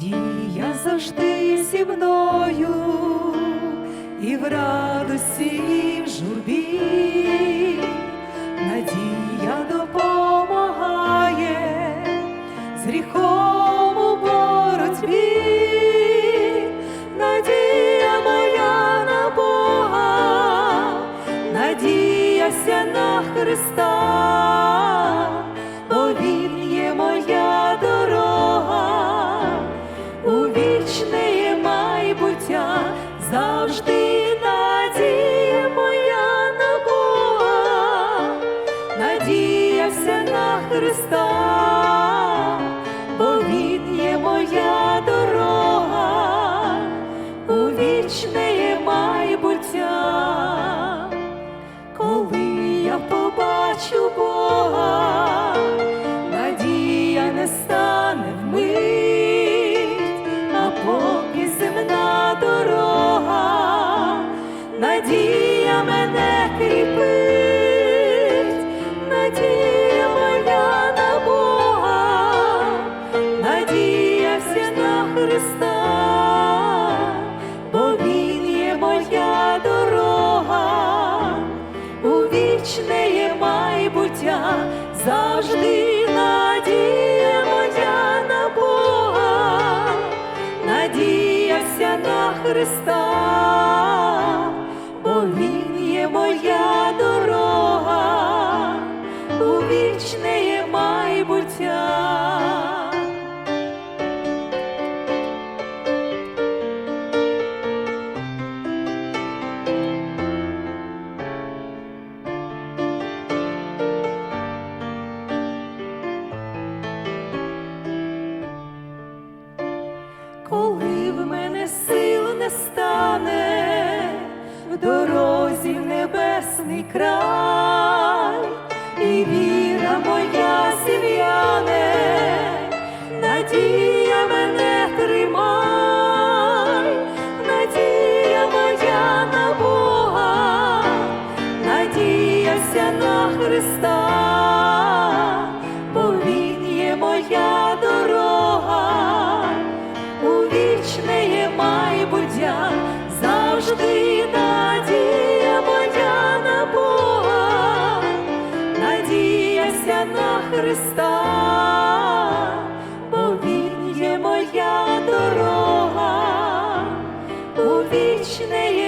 я завжди зі мною, і в радості, і в журбі, надія допомагає з гріхом у боротьбі, надія моя на Бога, надіяся на Христа, завжди надія моя на Бога, надіявся на Христа, бо Він є моя надія мене кріпить, надія моя на Бога, надіявся на Христа, бо Він є моя дорога у вічне є майбуття, завжди надія моя на Бога, надіявся на Христа, є майбуття. коли в мене сил не стане в дорозі в небесний край, надія тримай, надія моя на Бога, надіяся на Христа, бо Він є моя дорога. У вічне є майбуття, завжди надія моя на Бога, надіяся на Христа, вічне.